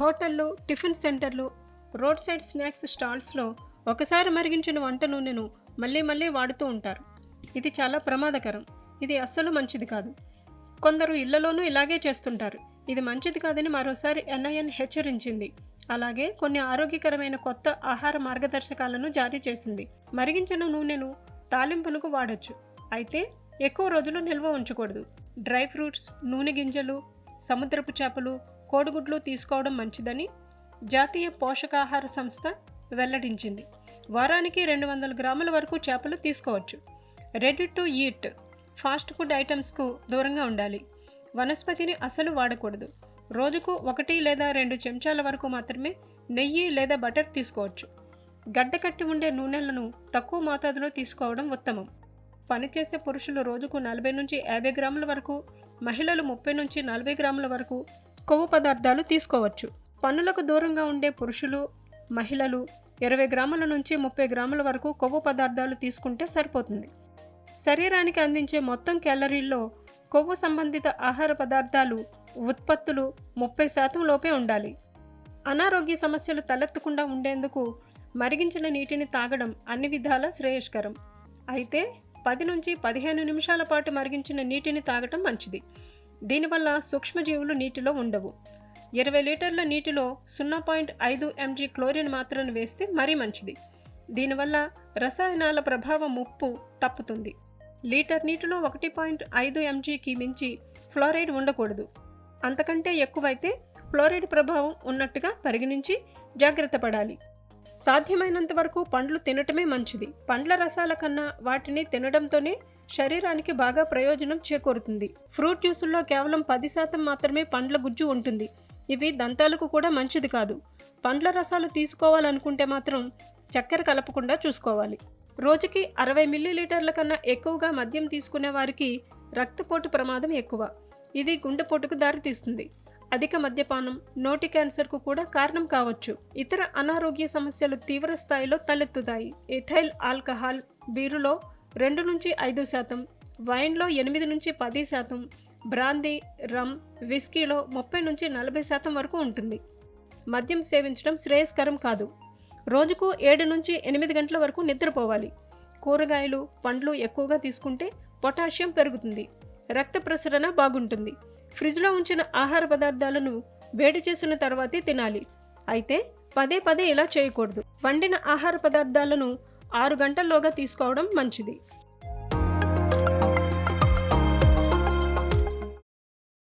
హోటళ్ళు టిఫిన్ సెంటర్లు road side snacks స్టాల్స్లో ఒకసారి మరిగించిన వంట నూనెను మళ్ళీ మళ్ళీ వాడుతూ ఉంటారు. ఇది చాలా ప్రమాదకరం. ఇది అస్సలు మంచిది కాదు. కొందరు ఇళ్ళలోనూ ఇలాగే చేస్తుంటారు. ఇది మంచిది కాదని మరోసారి ఎన్ఐఎన్ హెచ్చరించింది అలాగే కొన్ని ఆరోగ్యకరమైన కొత్త ఆహార మార్గదర్శకాలను జారీ చేసింది. మరిగించిన నూనెను తాలింపునకు వాడచ్చు. అయితే ఎక్కువ రోజులు నిల్వ ఉంచకూడదు. డ్రై ఫ్రూట్స్ నూనె గింజలు సముద్రపు చేపలు కోడిగుడ్లు తీసుకోవడం మంచిదని జాతీయ పోషకాహార సంస్థ వెల్లడించింది. వారానికి రెండు వందల గ్రాముల వరకు చేపలు తీసుకోవచ్చు. Ready to eat fast food ఐటమ్స్కు దూరంగా ఉండాలి. వనస్పతిని అసలు వాడకూడదు. రోజుకు ఒకటి లేదా రెండు చెంచాల వరకు మాత్రమే నెయ్యి లేదా బటర్ తీసుకోవచ్చు. గడ్డకట్టి ఉండే నూనెలను తక్కువ మోతాదులో తీసుకోవడం ఉత్తమం. పనిచేసే పురుషులు రోజుకు నలభై నుంచి యాభై గ్రాముల వరకు మహిళలు ముప్పై నుంచి నలభై గ్రాముల వరకు కొవ్వు పదార్థాలు తీసుకోవచ్చు. పన్నులకు దూరంగా ఉండే పురుషులు మహిళలు ఇరవై గ్రాముల నుంచి ముప్పై గ్రాముల వరకు కొవ్వు పదార్థాలు తీసుకుంటే సరిపోతుంది. శరీరానికి అందించే మొత్తం క్యాలరీల్లో కొవ్వు సంబంధిత ఆహార పదార్థాలు ఉత్పత్తులు ముప్పై శాతం లోపే ఉండాలి. అనారోగ్య సమస్యలు తలెత్తకుండా ఉండేందుకు మరిగించిన నీటిని తాగడం అన్ని విధాల శ్రేయస్కరం. అయితే పది నుంచి పదిహేను నిమిషాల పాటు మరిగించిన నీటిని తాగటం మంచిది. దీనివల్ల సూక్ష్మజీవులు నీటిలో ఉండవు. ఇరవై లీటర్ల నీటిలో సున్నా పాయింట్ ఐదు ఎంజీ క్లోరిన్ మాత్రను వేస్తే మరీ మంచిది. దీనివల్ల రసాయనాల ప్రభావం ముప్పు తప్పుతుంది. లీటర్ నీటిలో ఒకటి పాయింట్ ఐదు ఎంజీకి మించి ఫ్లోరైడ్ ఉండకూడదు. అంతకంటే ఎక్కువైతే ఫ్లోరైడ్ ప్రభావం ఉన్నట్టుగా పరిగణించి జాగ్రత్త పడాలి. సాధ్యమైనంత వరకు పండ్లు తినటమే మంచిది. పండ్ల రసాల కన్నా వాటిని తినడంతోనే శరీరానికి బాగా ప్రయోజనం చేకూరుతుంది. ఫ్రూట్ జ్యూసుల్లో కేవలం పది శాతం మాత్రమే పండ్ల గుజ్జు ఉంటుంది. ఇవి దంతాలకు కూడా మంచిది కాదు. పండ్ల రసాలు తీసుకోవాలనుకుంటే మాత్రం చక్కెర కలపకుండా చూసుకోవాలి. రోజుకి అరవై మిల్లీలీటర్ల కన్నా ఎక్కువగా మద్యం తీసుకునే వారికి రక్తపోటు ప్రమాదం ఎక్కువ. ఇది గుండెపోటుకు దారితీస్తుంది. అధిక మద్యపానం నోటి క్యాన్సర్కు కూడా కారణం కావచ్చు. ఇతర అనారోగ్య సమస్యలు తీవ్ర స్థాయిలో తలెత్తుతాయి. ఎథైల్ ఆల్కహాల్ బీరులో రెండు నుంచి ఐదు శాతం వైన్లో ఎనిమిది నుంచి పది శాతం బ్రాందీ రమ్ విస్కీలో ముప్పై నుంచి నలభై శాతం వరకు ఉంటుంది. మద్యం సేవించడం శ్రేయస్కరం కాదు. రోజుకు ఏడు నుంచి ఎనిమిది గంటల వరకు నిద్రపోవాలి. కూరగాయలు పండ్లు ఎక్కువగా తీసుకుంటే పొటాషియం పెరుగుతుంది. రక్త ప్రసరణ బాగుంటుంది. ఫ్రిడ్జ్లో ఉంచిన ఆహార పదార్థాలను వేడి చేసిన తర్వాతే తినాలి. అయితే పదే పదే ఇలా చేయకూడదు. వండిన ఆహార పదార్థాలను ఆరు గంటల్లోగా తీసుకోవడం మంచిది.